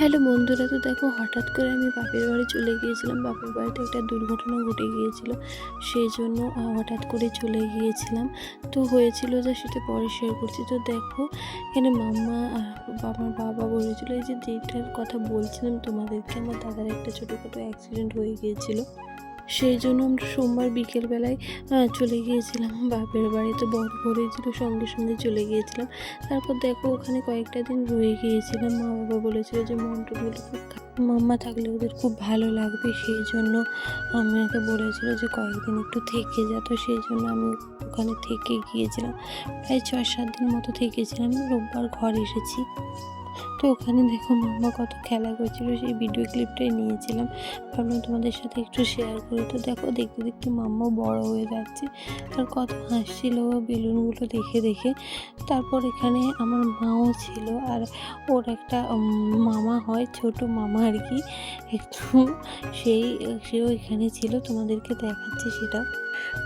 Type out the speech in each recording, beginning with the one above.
Hello বন্ধুরা, তো দেখো হঠাৎ করে আমি বাপের বাড়ি চলে গিয়েছিলাম। বাপের বাড়িতে একটা দুর্ঘটনা ঘটে গিয়েছিল, সেই জন্য হঠাৎ করে চলে গিয়েছিলাম। তো হয়েছিল যে সেটা পরে শেয়ার করছি। তো দেখো, এখানে মাম্মা আমার বাবা বলেছিল, এই যে যেটার কথা বলছিলাম তোমাদেরকে, আমার দাদার একটা ছোটোখাটো অ্যাক্সিডেন্ট হয়ে গিয়েছিল। সেই জন্য আমরা সোমবার বিকেলবেলায় চলে গিয়েছিলাম। বাপের বাড়িতে বড় করেছিল, সঙ্গে সঙ্গে চলে গিয়েছিলাম। তারপর দেখো ওখানে কয়েকটা দিন রয়ে গিয়েছিলাম। মা বাবা বলেছিল যে মন্টুগুলো খুব মাম্মা থাকলে ওদের খুব ভালো লাগবে, সেই জন্য আমাকে বলেছিল যে কয়েকদিন একটু থেকে যা। তো সেই জন্য আমি ওখানে থেকে গিয়েছিলাম। প্রায় ছয় সাত দিন মতো থেকেছিলাম। রোববার ঘর এসেছি। তো ওখানে দেখো মাম্মা কত খেলা করছিল, সেই ভিডিও ক্লিপটাই নিয়েছিলাম। ভাবলাম তোমাদের সাথে একটু শেয়ার করি। তো দেখো, দেখতে দেখতে মাম্মা বড় হয়ে যাচ্ছে। আর কত হাসছিল বেলুনগুলো দেখে দেখে। তারপর এখানে আমার মাও ছিল আর ওর একটা মামা হয়, ছোট মামা আর কি। একটু সেই, সেও এখানে ছিল। তোমাদেরকে দেখাচ্ছে সেটা।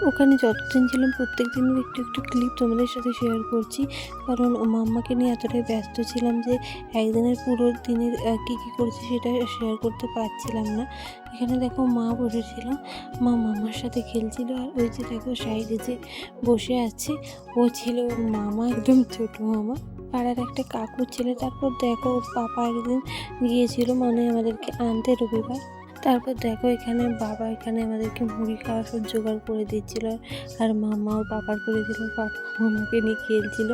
ওখানে যতদিন ছিলাম প্রত্যেক দিনের একটু একটু ক্লিপ তোমাদের সাথে শেয়ার করছি। কারণ মাম্মাকে নিয়ে এতটাই ব্যস্ত ছিলাম যে একদিনের পুরো দিনের কী কী করেছি সেটা শেয়ার করতে পারছিলাম না। এখানে দেখো মা বসেছিল মা মামার সাথে খেলছিল আর ওই যে দেখো সাইডে যে বসে আছে, ও ছিল ওর মামা, একদম ছোট মামা। পাড়ার একটা কাকুর ছেলে, তারপর দেখো পাপা একদিন গিয়েছিল মানে আমাদেরকে আনতে রবিবার। তারপর দেখো এখানে বাবা এখানে আমাদেরকে মুড়ি খাওয়া সব জোগাড় করে দিচ্ছিল, আর মামা ওর বাবার করে দিল বাবা মামাকে নিয়ে খেলছিল।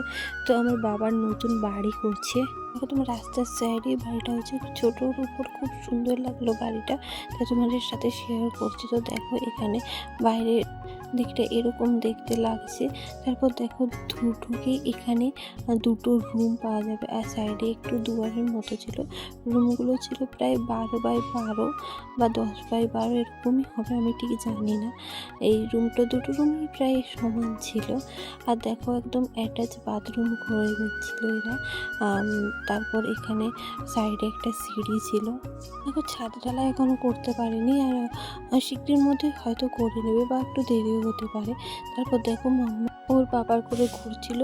তো আমার বাবার নতুন বাড়ি করছে। তোমার রাস্তার সাইডে বাড়িটা হচ্ছে ছোটোর উপর খুব সুন্দর লাগল বাড়িটা। তো তোমাদের সাথে শেয়ার করছি। তো দেখো এখানে বাইরের দিকটা এরকম দেখতে লাগছে। তারপর দেখো ঢুকে এখানে দুটো রুম পাওয়া যাবে। আর সাইডে একটু দুয়ারের মতো ছিল। রুমগুলো ছিল প্রায় বারো বাই বারো বা দশ বাই বারো, এরকমই হবে, আমি ঠিক জানি না। এই রুমটা দুটো রুমই প্রায় সমান ছিল। আর দেখো একদম অ্যাটাচ বাথরুম করে নিচ্ছিল এরা। তারপর এখানে সাইডে একটা সিঁড়ি ছিল। দেখো ছাদ ঢালা এখনও করতে পারিনি। আর আর শীঘ্রের মধ্যে হয়তো করে নেবে বা একটু দেরিও হতে পারে। তারপর দেখো মাম্মা ওর বাবার করে ঘুরছিল।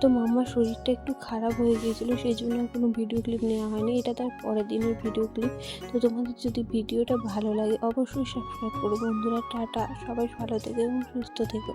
তো মাম্মার শরীরটা একটু খারাপ হয়ে গিয়েছিল সেই জন্য কোনো ভিডিও ক্লিপ নেওয়া হয়নি। এটা তার পরের দিনের ভিডিও ক্লিপ তো তোমাদের যদি ভিডিওটা ভালো লাগে, অবশ্যই সাবস্ক্রাইব করো। বন্ধুরা, টাটা। সবাই ভালো থেকো এবং সুস্থ থেকো।